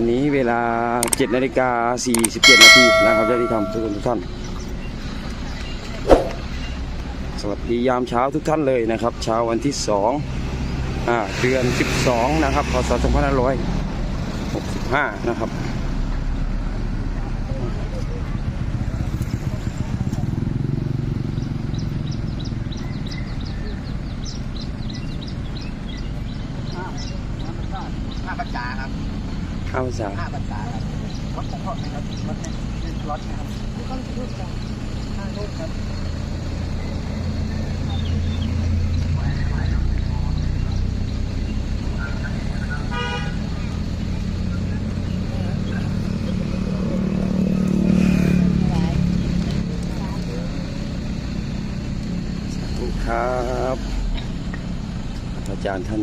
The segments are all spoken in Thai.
อนนี้เวลา7นาฬิกา47นาทีนะครับญาติธรรมทุกคนทุกท่าน สวัสดียามเช้าทุกท่านเลยนะครับ เช้าวันที่2อ่าเดือน 12 นะครับพศ2565 นะครับ ห้าปัจจาครับ ข้าวสารห้าปัจจาครับวัดเฉพาะนะครับวัดในเป็นรถนะครับต้องรูปกันห้ารูปครับทุกครับอาจารย์ท่าน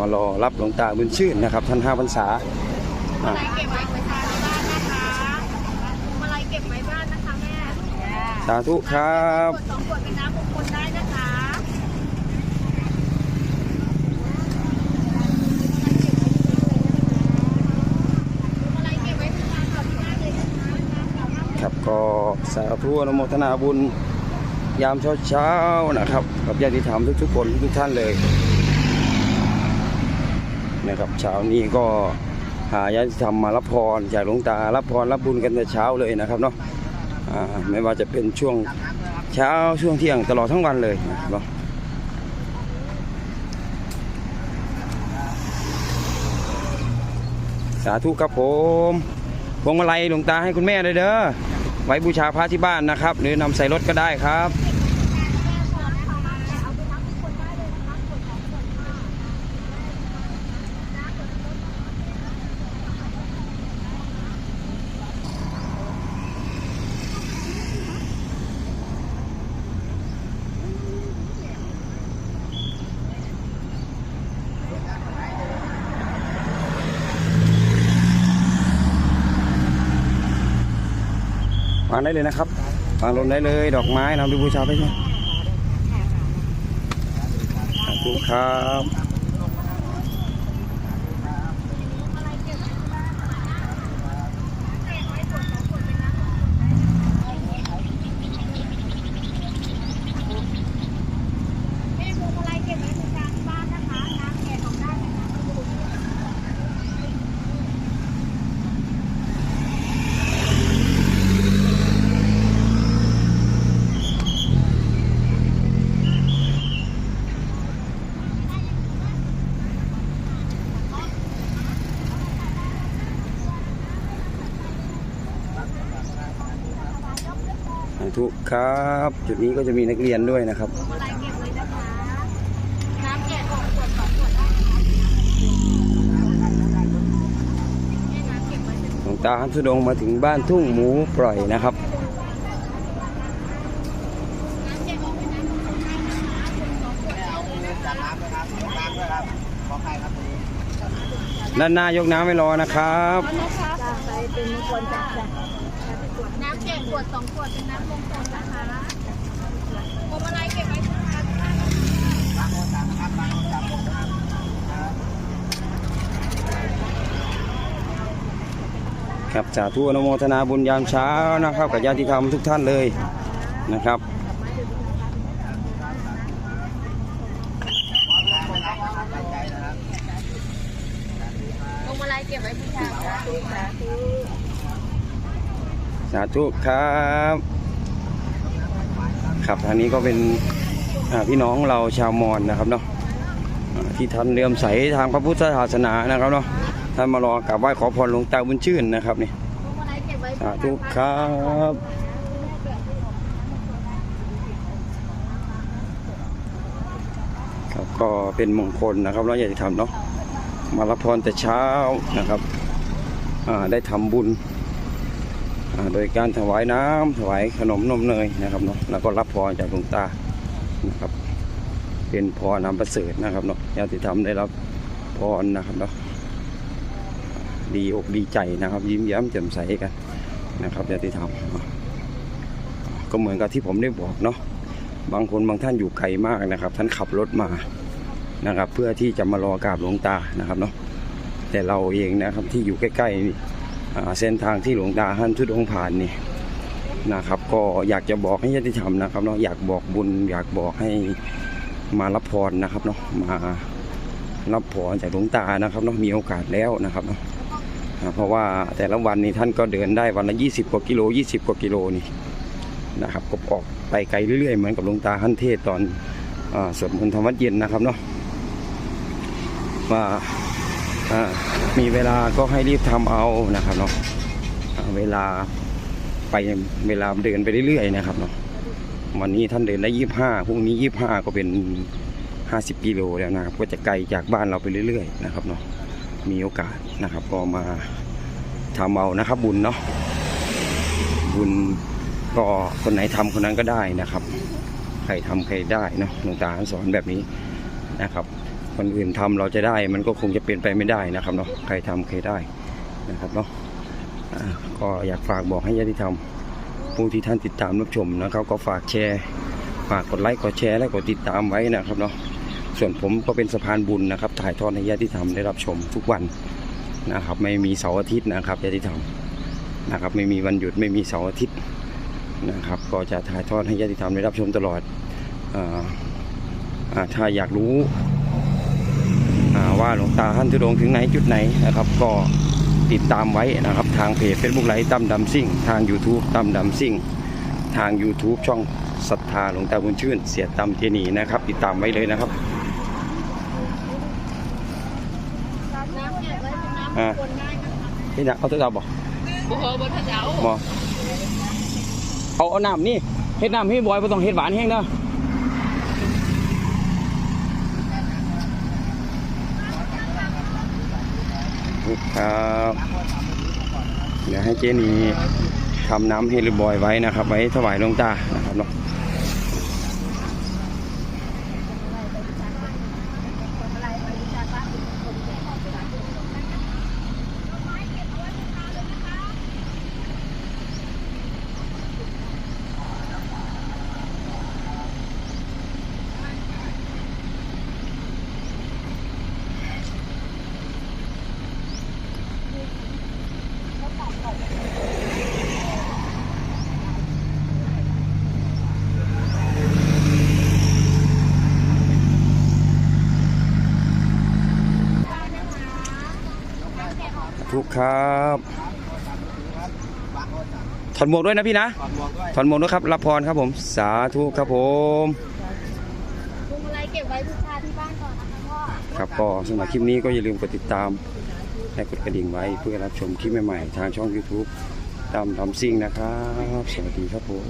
มารอรับหลวงตาบุญชื่นนะครับ ท่านห้าพรรษา อะไรเก็บไว้ไว้ทานในบ้านนะคะอะไรเก็บไว้บ้านนะคะแม่สาธุครับสองขวดเป็นน้ำมงคลได้นะคะอะไรเก็บไว้ทานขอบคุณมากเลยนะคะครับก็สาธุอนุโมทนาบุญยามเช้าเช้าๆนะครับ กับญาติธรรมทุกๆคนทุกท่านเลยนะครับเช้านี้ก็ หาญาติธรรมมารับพรจากหลวงตารับพรรับบุญกันแต่เช้าเลยนะครับเนาะไม่ว่าจะเป็นช่วงเช้าช่วงเที่ยงตลอดทั้งวันเลยนะครับเนาะสาธุครับผมพวงมาลัยหลวงตาให้คุณแม่เลยเด้อไว้บูชาพระที่บ้านนะครับ หรือนำใส่รถก็ได้ครับ วางได้เลยนะครับวางลงได้เลยดอกไม้นำไปบูชาไปใช่สาธุครับ แม่พวงมาลัยเก็บไว้บูชาที่บ้านนะคะ น้ำแกะของได้นะคะ สาธุครับ จุดนี้ก็จะมีนักเรียนด้วยนะครับพวงมาลัยเก็บไว้นะคะน้ำแกะออกขวดสองขวดได้นะคะแม่น้ำเก็บไว้เป็นหลวงตาฮัมสุดงมาถึงบ้านทุ่งหมูปล่อยนะครับน้ำแกะออกเป็นน้ำมงได้นะคะขวดสองขวดได้เอาเลยนะครับน้ำด้วยครับขอใครครับด้านหน้ายกน้ำไม่รอนะครับ เป็นมงคลจ้ะน้ำแกงขวดสองขวดเป็นน้ำมงคลนะคะพวงมาลัยเก็บไว้ทุกที่บ้านนะครับสาธุอนุโมทนาบุญยามเช้านะครับกับญาติธรรมทุกท่านเลยนะครับ พวงมาลัยเก็บไว้บูชาสาธุสาธุ สาธุครับครับทางนี้ก็เป็นพี่น้องเราชาวมอญนะครับเนาะที่ท่านเลื่อมใสทางพระพุทธศาสนานะครับเนาะท่านมารอกราบไหว้ขอพรหลวงตาบุญชื่นนะครับนี่สาธุครับครับก็เป็นมงคลนะครับเราอยากจะทำเนาะมารับพรแต่เช้านะครับได้ทำบุญ โดยการถวายน้ำถวายขนมนมเนยนะครับเนาะแล้วก็รับพรจากหลวงตานะครับ เป็นพรนำประเสริฐนะครับเนาะญาติธรรมได้รับพรนะครับเนาะดีอกดีใจนะครับ ยิ้มแย้มแจ่มใสกันนะครับญาติธรรมก็เหมือนกับที่ผมได้บอกเนาะบางคนบางท่านอยู่ไกลมากนะครับ ท่านขับรถมานะครับ เพื่อที่จะมารอกราบหลวงตานะครับเนาะแต่เราเองนะครับที่อยู่ใกล้ๆอ่ เส้นทางที่หลวงตาท่านทุดงผ่านนี่นะครับ ก็อยากจะบอกให้ญาติธรรมนะครับเนาะอยากบอกบุญ อยากบอกให้มารับพรนะครับเนาะมารับพรจากหลวงตานะครับเนาะมีโอกาสแล้วนะครับเนาะเพราะว่าแต่ละวันนี้ท่านก็เดินได้วันละ20 กว่ากิโล 20 กว่ากิโลนี่นะครับก็ออกไปไกลเรื่อยๆเหมือนกับหลวงตาท่านเทศตอนอสวดมนต์ธรรมวัดเย็นนะครับเนาะว่า มีเวลาก็ให้รีบทำเอานะครับเนาะเวลาไปเวลาเดินไปเรื่อยๆนะครับเนาะวันนี้ท่านเดินได้ยี่ห้าพรุ่งนี้ยี่ห้าก็เป็นห้าสิบกิโลแล้วนะครับก็จะไกลจากบ้านเราไปเรื่อยๆนะครับเนาะมีโอกาสนะครับก็มาทำเอานะครับ บุญเนาะบุญก็คนไหนทำคนนั้นก็ได้นะครับ ใครทำใครได้เนาะหลวงตาสอนแบบนี้นะครับ คนอื่นทำเราจะได้มันก็คงจะเป็นไปไม่ได้นะครับเนาะใครทำใครได้นะครับเนาะก็อยากฝากบอกให้ญาติธรรมผู้ที่ท่านติดตามรับชมนะครับก็ฝากแชร์ฝากกดไลค์กดแชร์และกดติดตามไว้นะครับเนาะส่วนผมก็เป็นสะพานบุญนะครับ ถ่ายทอดให้ญาติธรรมได้รับชมทุกวันนะครับ ไม่มีเสาร์อาทิตย์นะครับญาติธรรมนะครับ ไม่มีวันหยุดไม่มีเสาร์อาทิตย์นะครับ ก็จะถ่ายทอดให้ญาติธรรมได้รับชมตลอดอ่าถ้าอยากรู้ ว่าหลวงตาท่านทุดงค์ถึงไหนจุดไหนนะครับ ก็ติดตามไว้นะครับ ทางเพจ Facebook ไลฟ์ตั้มดำซิ่ง ทาง YouTube ตั้มดำซิ่ง ทาง YouTube ช่องศรัทธาหลวงตาบุญชื่น เสียตั้มเจนีนะครับ ติดตามไว้เลยนะครับน้ำแกงไว้เป็นน้ำอ่าคนง่ายนะคะนี่นะเอาตัวเราบอกโอ้โหบนทะเจ้าบอกเอาเอาน้ำนี่เฮ็ดน้ำให้บอยไม่ต้องเฮ็ดหวานแห้งเด้อ ครับเดี๋ยวให้เจนีทำน้ำเฮลิบอยไว้นะครับ ไว้ถวายหลวงตานะครับเนาะ ครับถอนหมวกด้วยนะพี่นะก่อนบอกด้วยถอนหมวกด้วยครับรับพรครับผม สาธุครับผมพวงมาลัยเก็บไว้บูชาที่บ้านก่อนนะคะพ่อครับก็สำหรับคลิปนี้ก็อย่าลืมกดติดตามและกดกระดิ่งไว้เพื่อรับชมคลิปใหม่ๆทางช่อง YouTube ตามทำซิ่งนะครับ สวัสดีครับผม